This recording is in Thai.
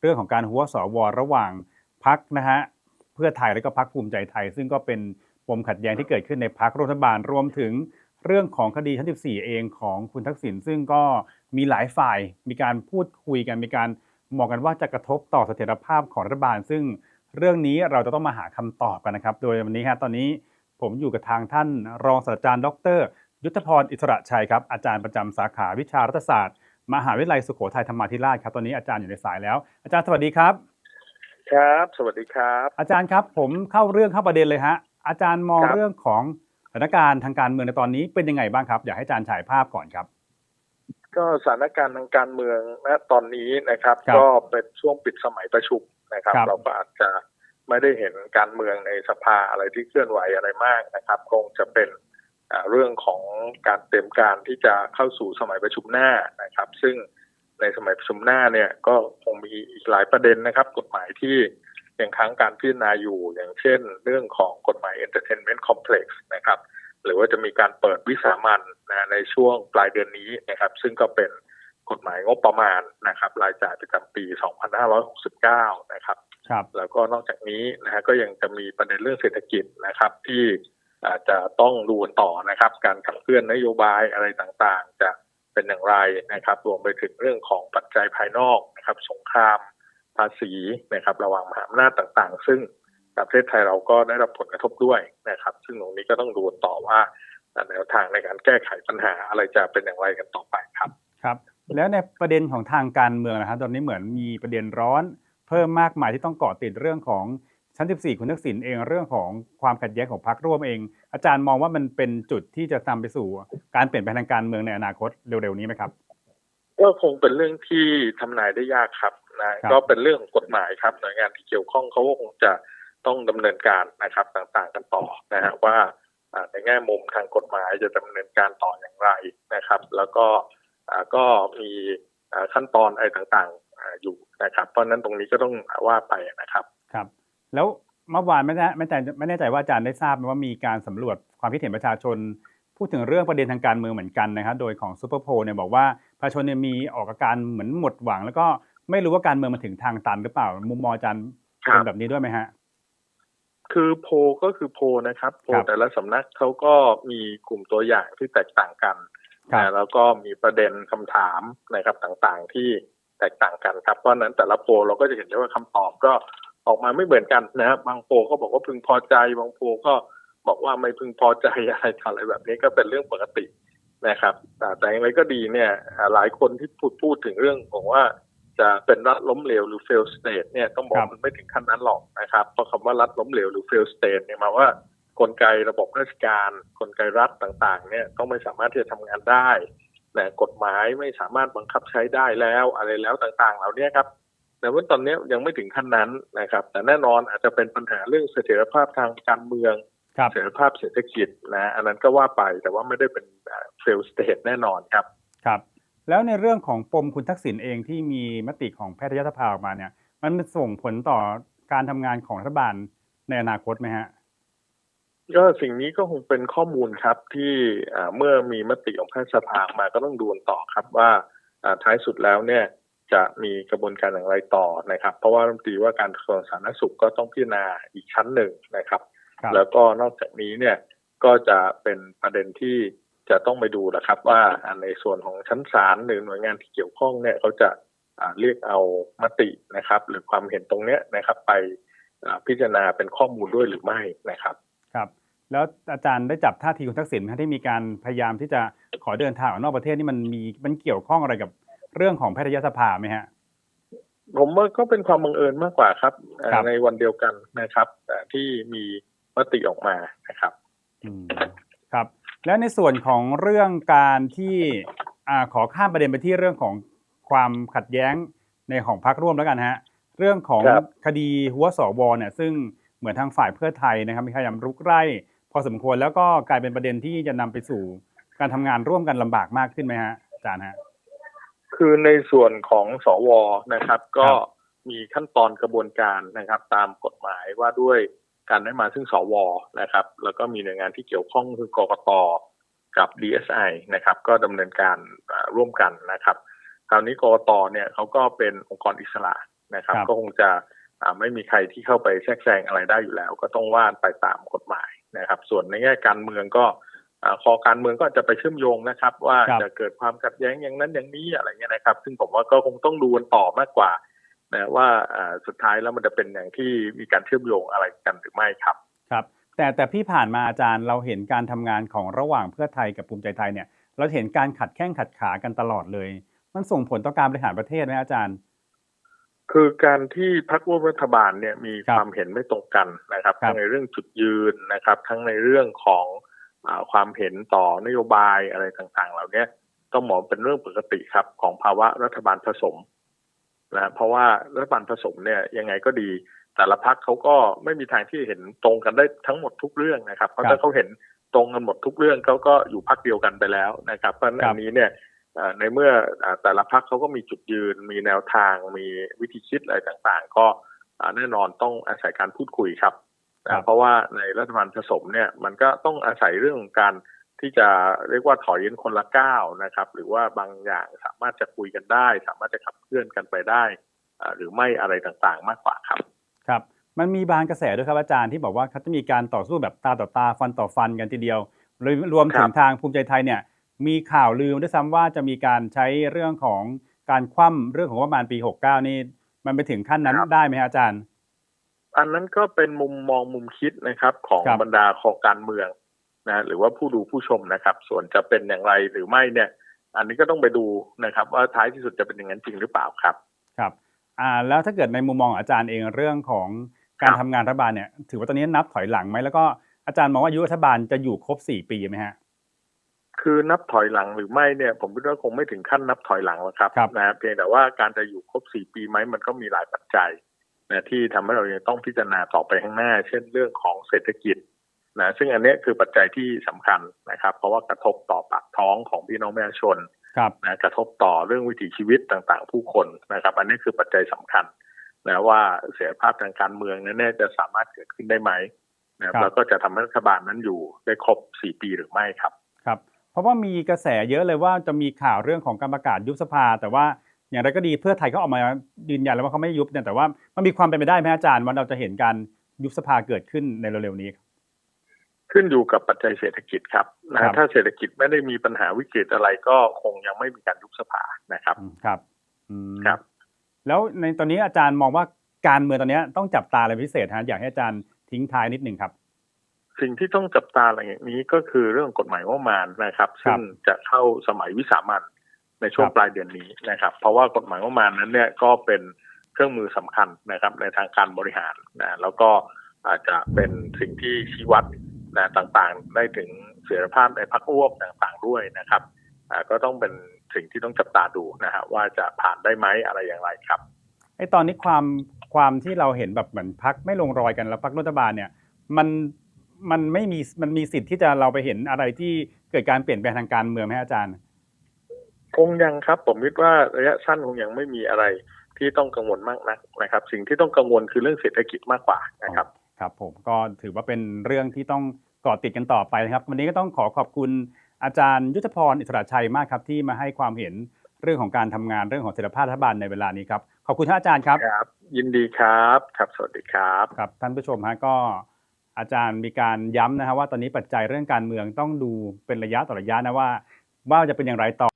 เรื่องของการหัวสวระหว่างพักนะฮะเพื่อไทยและก็พักภูมิใจไทย ซึ่งก็เป็นปมขัดแย้งที่เกิดขึ้นในพักรัฐบาลรวมถึงเรื่องของคดีชั้น14 เองของคุณทักษิณซึ่งก็มีหลายฝ่ายมีการพูดคุยกันมีการมองกันว่าจะกระทบต่อเสถียรภาพของรัฐบาล ซึ่งเรื่องนี้เราจะต้องมาหาคำตอบกันนะครับ โดยวันนี้ฮะตอนนี้ผมอยู่กับทางท่านรองศาสตราจารย์ ดร ยุทธพรอิสระชัยครับอาจารย์ประจำสาขาวิชารัฐศาสตร์ มหาวิทยาลัยสุโขทัยธรรมาธิราชครับตอนนี้อาจารย์อยู่ในสายแล้ว อาจารย์สวัสดีครับ ครับ สวัสดีครับ อาจารย์ครับ ผมเข้าเรื่องเข้าประเด็นเลยฮะ อาจารย์มองครับเรื่องของสถานการณ์ทางการเมืองในตอนนี้เป็นยังไงบ้างครับอยากให้อาจารย์ฉายภาพก่อนครับ ก็สถานการณ์ทางการเมืองณตอนนี้นะครับครับก็เป็นช่วงปิดสมัยประชุมนะครับครับ เราก็อาจจะไม่ได้เห็นการเมืองในสภาอะไรที่เคลื่อนไหวอะไรมากนะครับ คงจะเป็นอ่า เรื่องของการเตรียมการที่จะเข้าสู่สมัยประชุมหน้านะครับ ซึ่งในสมัยประชุมหน้าเนี่ยก็คงมีอีกหลายประเด็นนะครับ กฎหมายที่ยังค้างการพิจารณาอยู่อย่างเช่น เรื่องของกฎหมาย Entertainment Complex นะครับ หรือว่าจะมีการเปิดวิสามันนะในช่วงปลายเดือนนี้นะครับ ซึ่งก็เป็นกฎหมายงบประมาณนะครับรายจ่ายประจำปี 2569 นะครับครับ แล้วก็นอกจากนี้นะฮะก็ยังจะมีประเด็นเรื่องเศรษฐกิจนะครับที่ อาจจะต้องดูต่อนะครับ การขับเคลื่อนนโยบายอะไรต่างๆ จะเป็นอย่างไรนะครับ รวมไปถึงเรื่องของปัจจัยภายนอกนะครับ สงครามภาษีนะครับ ระหว่างมหาอำนาจต่างๆ ซึ่งประเทศไทยเราก็ได้รับผลกระทบด้วยนะครับ ซึ่งตรงนี้ก็ต้องดูต่อว่าแนวทางในการแก้ไขปัญหาอะไรจะเป็นอย่างไรกันต่อไปครับครับ แล้วในประเด็นของทางการเมืองนะครับตอนนี้เหมือนมีประเด็นร้อน เพิ่มมากมายที่ต้องเกาะติดเรื่องของ ชั้น 14 คุณทักษิณเองเรื่องของความขัดแย้งของพรรคร่วมเอง อาจารย์มองว่ามันเป็นจุดที่จะนำไปสู่การเปลี่ยนแปลงทางการเมืองในอนาคตเร็วๆนี้ไหมครับก็คงเป็นเรื่องที่ทำนายได้ยากครับนะครับก็เป็นเรื่องของกฎหมายครับหน่วยงานที่เกี่ยวข้องเขาก็คงจะต้องดำเนินการนะครับต่างๆกันต่อนะฮะว่าอ่าในแง่มุมทางกฎหมายจะดำเนินการต่ออย่างไรนะครับ แล้วก็อ่าก็มีอ่าขั้นตอนอะไรต่างๆอ่าอยู่นะครับ เพราะฉะนั้นตรงนี้ก็ต้องว่าไปนะครับครับ แล้วเมื่อวานไม่แน่ไม่แน่ใจไม่แน่ใจว่าอาจารย์ได้ทราบไหมว่ามีการสำรวจความคิดเห็นประชาชน พูดถึงเรื่องประเด็นทางการเมืองเหมือนกันนะครับโดยของซูเปอร์โพลเนี่ยบอกว่าประชาชนเนี่ยมีออกอาการเหมือนหมดหวัง แล้วก็ไม่รู้ว่าการเมืองมันถึงทางตันหรือเปล่า มุมมองอาจารย์ครับเป็นแบบนี้ด้วยไหมฮะคือโพลก็คือโพลนะครับ โพลครับแต่ละสำนักเขาก็มีกลุ่มตัวอย่างที่แตกต่างกันครับนะแล้วก็มีประเด็นคำถามนะครับต่างๆที่แตกต่างกันครับเพราะฉะนั้นแต่ละโพลเราก็จะเห็นได้ว่าคำตอบก็ ออกมาไม่เหมือนกันนะครับบางโพก็บอกว่าพึงพอใจ บางโพก็บอกว่าไม่พึงพอใจอะไรอะไรแบบนี้ก็เป็นเรื่องปกตินะครับแต่แต่อย่างไรก็ดีเนี่ยหลายคนที่พูดพูดถึงเรื่องของว่าจะเป็นรัฐล้มเหลวหรือ fail state เนี่ยต้องบอกมันไม่ถึงขั้นนั้นหรอกนะครับ เพราะคำว่ารัฐล้มเหลวหรือ fail state เนี่ยหมายว่ากลไกระบบราชการ กลไกรัฐต่างๆ เนี่ยต้องไม่สามารถที่จะทำงานได้นะกฎหมายไม่สามารถบังคับใช้ได้แล้วอะไรแล้วต่างๆ เหล่านี้ครับ แต่ว่าตอนนี้ยังไม่ถึงขั้นนั้นนะครับ แต่แน่นอนอาจจะเป็นปัญหาเรื่องเสถียรภาพทางการเมืองครับเสถียรภาพเศรษฐกิจนะอันนั้นก็ว่าไปแต่ว่าไม่ได้เป็นอ่า fail state แน่นอนครับครับแล้วในเรื่องของปมคุณทักษิณเองที่มีมติของแพทยสภาออกมาเนี่ย มันส่งผลต่อการทำงานของรัฐบาลในอนาคตไหมฮะก็สิ่งนี้ก็คงเป็นข้อมูลครับที่อ่าเมื่อมีมติของแพทยสภามาก็ต้องดูกันต่อครับว่าอ่าท้ายสุดแล้วเนี่ย จะมีกระบวนการอย่างไรต่อนะครับ เพราะว่ารัฐมนตรีว่าการกระทรวงสาธารณสุขก็ต้องพิจารณาอีกชั้นหนึ่งนะครับครับแล้วก็นอกจากนี้เนี่ยก็จะเป็นประเด็นที่จะต้องไปดูนะครับ ว่าอ่าในส่วนของชั้นศาลหรือหน่วยงานที่เกี่ยวข้องเนี่ยเขาจะอ่าเรียกเอามตินะครับ หรือความเห็นตรงเนี้ยนะครับ ไปอ่าพิจารณาเป็นข้อมูลด้วยหรือไม่นะครับครับ แล้วอาจารย์ได้จับท่าทีคุณทักษิณไหมฮะที่มีการพยายามที่จะขอเดินทางออกนอกประเทศนี่มันมีมันเกี่ยวข้องอะไรกับ เรื่องของแพทยสภาไหมฮะ ผมว่าก็เป็นความบังเอิญมากกว่าครับเอ่อครับในวันเดียวกันนะครับแต่ที่มีมติออกมานะครับอืมครับ แล้วในส่วนของเรื่องการที่อ่าขอข้ามประเด็นไปที่เรื่องของความขัดแย้งในของพรรคร่วมแล้วกันฮะ เรื่องของครับคดีหัวสวเนี่ย ซึ่งเหมือนทางฝ่ายเพื่อไทยนะครับมีพยายามรุกไล่พอสมควรแล้วก็กลายเป็นประเด็นที่จะนำไปสู่การทำงานร่วมกันลำบากมากขึ้นไหมฮะอาจารย์ฮะ คือในส่วนของสวนะครับ ก็ครับมีขั้นตอนกระบวนการนะครับ ตามกฎหมายว่าด้วยการได้มาซึ่งสวนะครับ แล้วก็มีหน่วยงานที่เกี่ยวข้องคือกกตกับ DSI นะครับ ก็ดำเนินการอ่าร่วมกันนะครับ คราวนี้กกตเนี่ยเขาก็เป็นองค์กรอิสระนะครับครับก็คงจะอ่าไม่มีใครที่เข้าไปแทรกแซงอะไรได้อยู่แล้ว ก็ต้องว่านไปตามกฎหมายนะครับ ส่วนในแง่การเมืองก็อ่า คอการเมืองก็จะไปเชื่อมโยงนะครับ ว่าครับจะเกิดความขัดแย้งอย่างนั้นอย่างนี้อะไรเงี้ยนะครับ ซึ่งผมว่าก็คงต้องดูกันต่อมากกว่านะว่าอ่าสุดท้ายแล้วมันจะเป็นอย่างที่มีการเชื่อมโยงอะไรกันหรือไม่ครับครับ แต่แต่พี่ผ่านมาอาจารย์เราเห็นการทำงานของระหว่างเพื่อไทยกับภูมิใจไทยเนี่ย เราเห็นการขัดแข้งขัดขากันตลอดเลย มันส่งผลต่อการบริหารประเทศไหมอาจารย์ คือการที่พรรคร่วมรัฐบาลเนี่ยมีครับความเห็นไม่ตรงกันนะครับครับทั้งในเรื่องจุดยืนนะครับ ทั้งในเรื่องของอา ความเห็นต่อนโยบายอะไรต่างๆ เหล่านี้ต้องมองเป็นเรื่องปกติครับของภาวะรัฐบาลผสมนะเพราะว่ารัฐบาลผสมเนี่ยยังไงก็ดี แต่ละพรรคเขาก็ไม่มีทางที่เห็นตรงกันได้ทั้งหมดทุกเรื่องนะครับ เพราะครับถ้าเขาเห็นตรงกันหมดทุกเรื่องเขาก็อยู่พรรคเดียวกันไปแล้วนะครับ เพราะฉะนั้นครัอับนนี้เนี่ยเอ่อในเมื่ออ่าแต่ละพรรคเขาก็มีจุดยืน มีแนวทางมีวิธีคิดอะไรต่างๆ ก็อ่าแน่นอนต้องอาศัยการพูดคุยครับครับ นะเพราะว่าในรัฐบาลผสมเนี่ยมันก็ต้องอาศัยเรื่องของการที่จะเรียกว่าถอยกันคนละก้าวนะครับ หรือว่าบางอย่างสามารถจะคุยกันได้ สามารถจะขับเคลื่อนกันไปได้อ่าหรือไม่อะไรต่างๆ มากกว่าครับ ครับ มันมีบางกระแสด้วยครับอาจารย์ที่บอกว่าเขาจะมีการต่อสู้แบบตาต่อตาฟันต่อฟันกันทีเดียวรวมรวมถึครังบทางภูมิใจไทยเนี่ยมีข่าวลือด้วยซ้ำว่าจะมีการใช้เรื่องของการคว่ำเรื่องของงบประมาณปี 69 นี่มันไปถึงขั้นนั้นได้ไหมฮะอาจารย์ อันนั้นก็เป็นมุมมองมุมคิดนะครับ ของครับบรรดาคอการเมืองนะหรือว่าผู้ดูผู้ชมนะครับ ส่วนจะเป็นอย่างไรหรือไม่เนี่ย อันนี้ก็ต้องไปดูนะครับ ว่าท้ายที่สุดจะเป็นอย่างนั้นจริงหรือเปล่าครับ ครับอ่าแล้วถ้าเกิดในมุมมองของอาจารย์เองเรื่องของการครับทำงานรัฐบาลเนี่ย ถือว่าตอนนี้นับถอยหลังไหมแล้วก็อาจารย์มองว่าอายุรัฐบาลจะอยู่ครบ4ปีไหมฮะคือนับถอยหลังหรือไม่เนี่ย ผมคิดว่าคงไม่ถึงขั้นนับถอยหลังหรอกครับครับนะเพียงแต่ว่าการจะอยู่ครบสี่ปีไหมมันก็มีหลายปัจจัย นะที่ทำให้เรายังต้องพิจารณาต่อไปข้างหน้า เช่นเรื่องของเศรษฐกิจนะซึ่งอันเนี้ยคือปัจจัยที่สำคัญนะครับ เพราะว่ากระทบต่อปากท้องของพี่น้องประชาชนครับนะกระทบต่อเรื่องวิถีชีวิตต่างๆ ผู้คนนะครับ อันนี้คือปัจจัยสำคัญนะว่าเสถียรภาพทางการเมืองนั้นเนยจะสามารถเกิดขึ้นได้ไหมนะครับแล้วก็จะทำให้รัฐบาลนั้นอยู่ได้ครบสี่ปีหรือไม่ครับครับ เพราะว่ามีกระแสเยอะเลยว่าจะมีข่าวเรื่องของการประกาศยุบสภา แต่ว่า อย่างไรก็ดีเพื่อไทยเขาออกมายืนยันแล้วว่าเขาไม่ยุบเนี่ยแต่ว่ามันมีความเป็นไปได้ไหมอาจารย์ว่าเราจะเห็นการยุบสภาเกิดขึ้นในเร็วๆนี้ ขึ้นอยู่กับปัจจัยเศรษฐกิจครับครันะบถ้าเศรษฐกิจไม่ได้มีปัญหาวิกฤตอะไรก็คงยังไม่มีการยุบสภานะครับอืมครับอืมครับ แล้วในตอนนี้อาจารย์มองว่าการเมืองตอนนี้ต้องจับตาอะไรเป็นพิเศษฮะอยากให้อาจารย์ทิ้งท้ายนิดหนึ่งครับสิ่งที่ต้องจับตาอะไรอย่างนี้ก็คือเรื่องกฎหมายงบประมาณนะครับครับ ซึ่งจะเข้าสมัยวิสามัน ในช่วงครับปลายเดือนนี้นะครับ เพราะว่ากฎหมายงบประมาณนั้นเนี่ยก็เป็นเครื่องมือสำคัญนะครับ ในทางการบริหารนะแล้วก็อาจจะเป็นสิ่งที่ชี้วัดนะต่างๆ ได้ถึงเสถียรภาพในพรรคร่วมต่างๆด้วยนะครับอ่าก็ต้องเป็นสิ่งที่ต้องจับตาดูนะฮะว่าจะผ่านได้ไหมอะไรอย่างไรครับไอ้ตอนนี้ความความที่เราเห็นแบบเหมือนพักไม่ลงรอยกันแล้วพักรัฐบาลเนี่ยมันมันไม่มีมันมีสิทธิ์ที่จะเราไปเห็นอะไรที่เกิดการเปลี่ยนแปลงทางการเมืองไหมฮะอาจารย์ คงยังครับ ผมคิดว่าระยะสั้นคงยังไม่มีอะไรที่ต้องกังวลมากนักนะครับ สิ่งที่ต้องกังวลคือเรื่องเศรษฐกิจมากกว่านะครับครับผมก็ถือว่าเป็นเรื่องที่ต้องเกาะติดกันต่อไปนะครับ วันนี้ก็ต้องขอขอบคุณอาจารย์ยุทธพรอิสระชัยมากครับที่มาให้ความเห็นเรื่องของการทำงานเรื่องของเสถียรภาพรัฐบาลในเวลานี้ครับขอบคุณท่านอาจารย์ครับครับ ยินดีครับครับสวัสดีครับครับท่านผู้ชมฮะก็อาจารย์มีการย้ำนะครับว่าตอนนี้ปัจจัยเรื่องการเมืองต้องดูเป็นระยะต่อระยะนะว่า ว่าจะเป็นอย่างไรต่อ